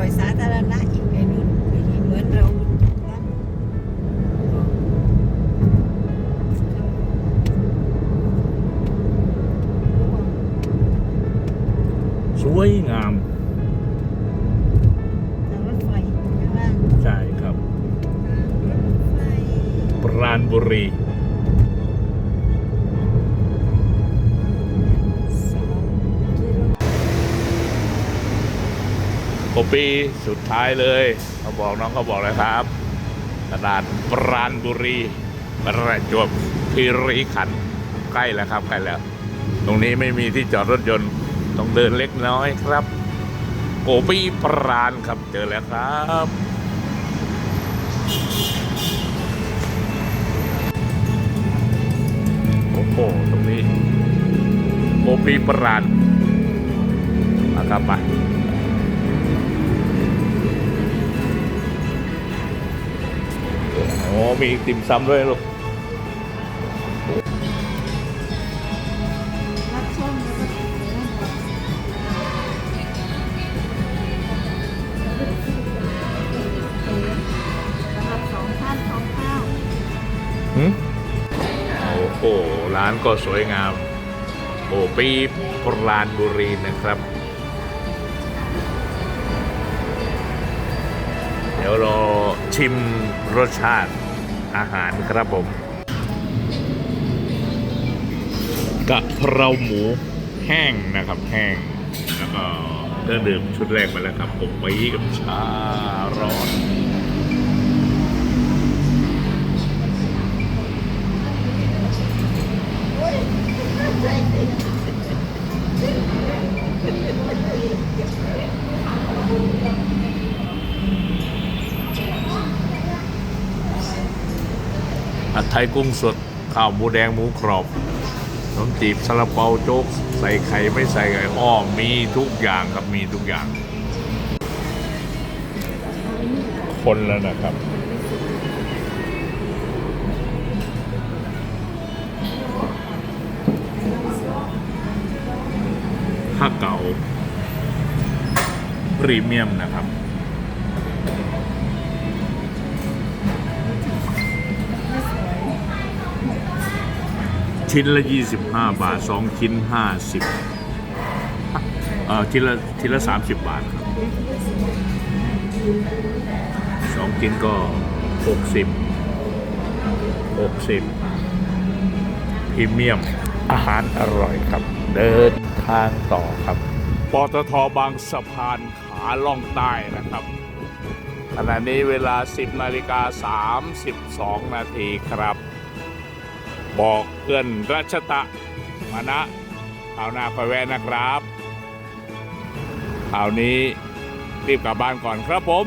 อยสาธารณะอีกไอ้นุ่นไอ้นี่เหมือนเรานั่นสวยงามทางรถไฟข้างล่างใช่ครับทางรถไฟปราณบุรี โอปีสุดท้ายเลยเขาบอกน้องเขาบอกเลยครับตลาดปราณบุรีประจวบคีรีขันธ์ใกล้แล้วครับใกล้แล้ว ตรงนี้ไม่มีที่จอดรถยนต์ต้องเดินเล็กน้อยครับ โกปีปราณครับเจอแล้วครับโอ้โหตรงนี้โกปีปราณมาครับไป มีติ่มซำด้วยลูกรับส้มแล้วก็เนื้อหมดสำหรับสองท่านสองข้าวโอ้โห ร้านก็สวยงาม โอ้ปีปราณบุรีนะครับ เดี๋ยวรอชิมรสชาติ อาหารครับผมกะเพราหมูแห้งนะครับแห้ง แล้วก็เครื่องดื่มชุดแรกมาแล้วครับผมไปกับชาร้อน ผัดไทยกุ้งสด ข้าวหมูแดงหมูกรอบขนมจีบซาลาเปาโจ๊ก ใส่ไข่ไม่ใส่ไข่อ้อมีทุกอย่างครับมีทุกอย่าง คนแล้วนะครับผ้าเก่าพรีเมียมนะครับ ชิ้นละ 25 บาท 2 ชิ้น 50เอ่อชิ้นละชิ้นละ 30 บาทครับสองชิ้นก็ 60 60พรีเมียมอาหารอร่อยครับ เดินทางต่อครับปตทบางสะพานขาล่องใต้นะครับขณะนี้เวลา 10นาฬิกา32 นาทีครับ บอกเพื่อนรัชตะมานะเอาหน้าคอยแวะนะครับเอาวนี้รีบกลับบ้านก่อนครับผม